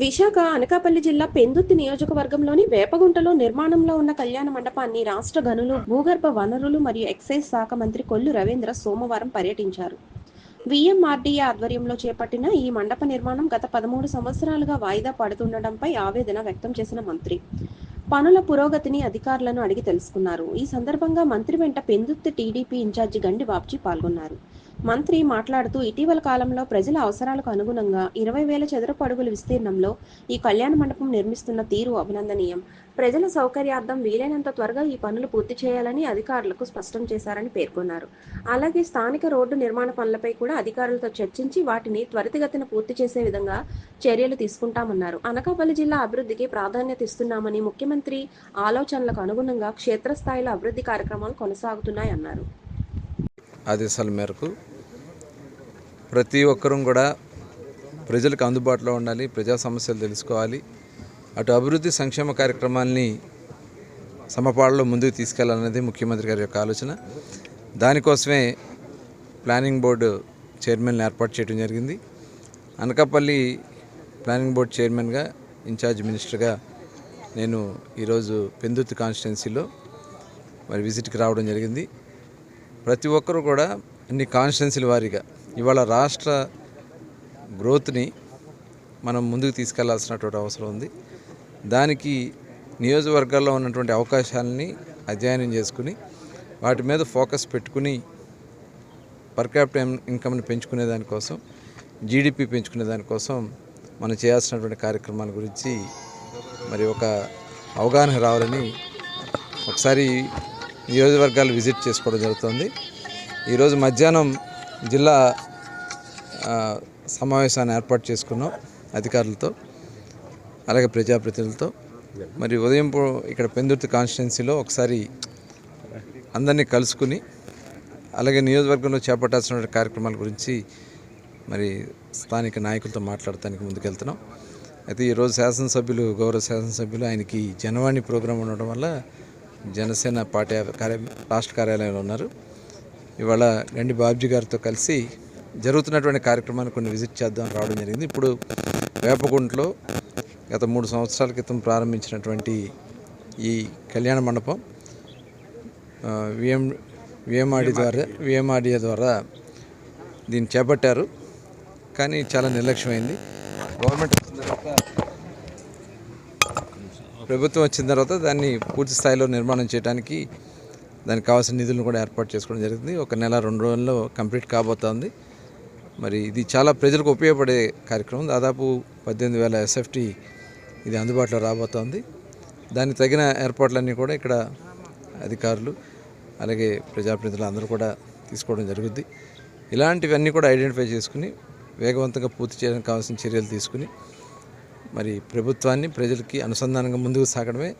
విశాఖ అనకాపల్లి జిల్లా పెందుత్తి నియోజకవర్గంలోని వేపగుంటలో నిర్మాణంలో ఉన్న కళ్యాణ మండపాన్ని రాష్ట్ర గనులు భూగర్భ వనరులు మరియు ఎక్సైజ్ శాఖ మంత్రి కొల్లు రవీంద్ర సోమవారం పర్యటించారు. విఎంఆర్డీఏ ఆధ్వర్యంలో చేపట్టిన ఈ మండప నిర్మాణం గత పదమూడు సంవత్సరాలుగా వాయిదా పడుతుండటంపై ఆవేదన వ్యక్తం చేసిన మంత్రి. పనుల పురోగతిని అధికారులను అడిగి తెలుసుకున్నారు. ఈ సందర్భంగా మంత్రి వెంట పెందుత్తి టీడీపీ ఇన్ఛార్జి గండి బాబ్జీ పాల్గొన్నారు. మంత్రి మాట్లాడుతూ ఇటీవల కాలంలో ప్రజల అవసరాలకు అనుగుణంగా ఇరవై వేల చదరపు అడుగుల విస్తీర్ణంలో ఈ కళ్యాణ మండపం నిర్మిస్తున్న తీరు అభినందనీయం. ప్రజల సౌకర్యార్థం వీలైనంత త్వరగా ఈ పనులు పూర్తి చేయాలని అధికారులకు స్పష్టం చేశారని పేర్కొన్నారు. అలాగే స్థానిక రోడ్డు నిర్మాణ పనులపై కూడా అధికారులతో చర్చించి వాటిని త్వరితగతిన పూర్తి చేసే విధంగా చర్యలు తీసుకుంటామన్నారు. అనకాపల్లి జిల్లా అభివృద్ధికి ప్రాధాన్యత ఇస్తున్నామని ముఖ్యమంత్రి ఆలోచనలకు అనుగుణంగా క్షేత్రస్థాయిలో అభివృద్ధి కార్యక్రమాలు కొనసాగుతున్నాయన్నారు. ఆదేశాల మేరకు ప్రతి ఒక్కరూ కూడా ప్రజలకు అందుబాటులో ఉండాలి ప్రజా సమస్యలు తెలుసుకోవాలి. అటు అభివృద్ధి సంక్షేమ కార్యక్రమాల్ని సమపాళ్ళలో ముందుకు తీసుకెళ్ళాలనేది ముఖ్యమంత్రి గారి యొక్క ఆలోచన. దానికోసమే ప్లానింగ్ బోర్డు చైర్మన్ని ఏర్పాటు చేయడం జరిగింది. అనకాపల్లి ప్లానింగ్ బోర్డు చైర్మన్గా ఇన్ఛార్జ్ మినిస్టర్గా నేను ఈరోజు పెందుర్తి కాన్స్టిట్యున్సీలో మరి విజిట్కి రావడం జరిగింది. ప్రతి ఒక్కరూ కూడా అన్ని కాన్స్టిట్యున్సీల వారీగా ఇవాళ రాష్ట్ర గ్రోత్ని మనం ముందుకు తీసుకెళ్ళాల్సినటువంటి అవసరం ఉంది. దానికి నియోజకవర్గాల్లో ఉన్నటువంటి అవకాశాలని అధ్యయనం చేసుకుని వాటి మీద ఫోకస్ పెట్టుకుని పర్ క్యాపిటల్ ఇన్కమ్ని పెంచుకునే దానికోసం జీడిపి పెంచుకునే దానికోసం మనం చేయాల్సినటువంటి కార్యక్రమాల గురించి మరి ఒక అవగాహన రావాలని ఒకసారి నియోజకవర్గాలు విజిట్ చేసుకోవడం జరుగుతుంది. ఈరోజు మధ్యాహ్నం జిల్లా సమావేశాన్ని ఏర్పాటు చేసుకున్నాం అధికారులతో అలాగే ప్రజాప్రతినిధులతో. మరి ఉదయం ఇక్కడ పెందుర్తి కాన్స్టిట్యున్సీలో ఒకసారి అందరినీ కలుసుకుని అలాగే నియోజకవర్గంలో చేపట్టాల్సిన కార్యక్రమాల గురించి మరి స్థానిక నాయకులతో మాట్లాడటానికి ముందుకెళ్తున్నాం. అయితే ఈరోజు శాసనసభ్యులు గౌరవ శాసనసభ్యులు ఆయనకి జనవాణి ప్రోగ్రాం ఉండడం వల్ల జనసేన పార్టీ కార్య రాష్ట్ర కార్యాలయంలో ఉన్నారు. ఇవాళ గండి బాబ్జీ గారితో కలిసి జరుగుతున్నటువంటి కార్యక్రమాన్ని కొన్ని విజిట్ చేద్దాం రావడం జరిగింది. ఇప్పుడు వేపగుంట్లో గత మూడు సంవత్సరాల క్రితం ప్రారంభించినటువంటి ఈ కళ్యాణ మండపం విఎం విఎంఆర్డి ద్వారా విఎంఆర్డిఏ ద్వారా దీన్ని చేపట్టారు. కానీ చాలా నిర్లక్ష్యమైంది. గవర్నమెంట్ వచ్చిన తర్వాత ప్రభుత్వం వచ్చిన తర్వాత దాన్ని పూర్తి స్థాయిలో నిర్మాణం చేయడానికి దానికి కావాల్సిన నిధులను కూడా ఏర్పాటు చేసుకోవడం జరిగింది ఒక నెల రెండు రోజుల్లో కంప్లీట్ కాబోతోంది. మరి ఇది చాలా ప్రజలకు ఉపయోగపడే కార్యక్రమం. దాదాపు పద్దెనిమిది వేల ఎస్ఎఫ్టీ ఇది అందుబాటులో రాబోతోంది. దానికి తగిన ఏర్పాట్లన్నీ కూడా ఇక్కడ అధికారులు అలాగే ప్రజాప్రతినిధులు అందరూ కూడా తీసుకోవడం జరుగుద్ది. ఇలాంటివన్నీ కూడా ఐడెంటిఫై చేసుకుని వేగవంతంగా పూర్తి చేయడానికి కావాల్సిన చర్యలు తీసుకుని మరి ప్రభుత్వాన్ని ప్రజలకి అనుసంధానంగా ముందుకు సాగడమే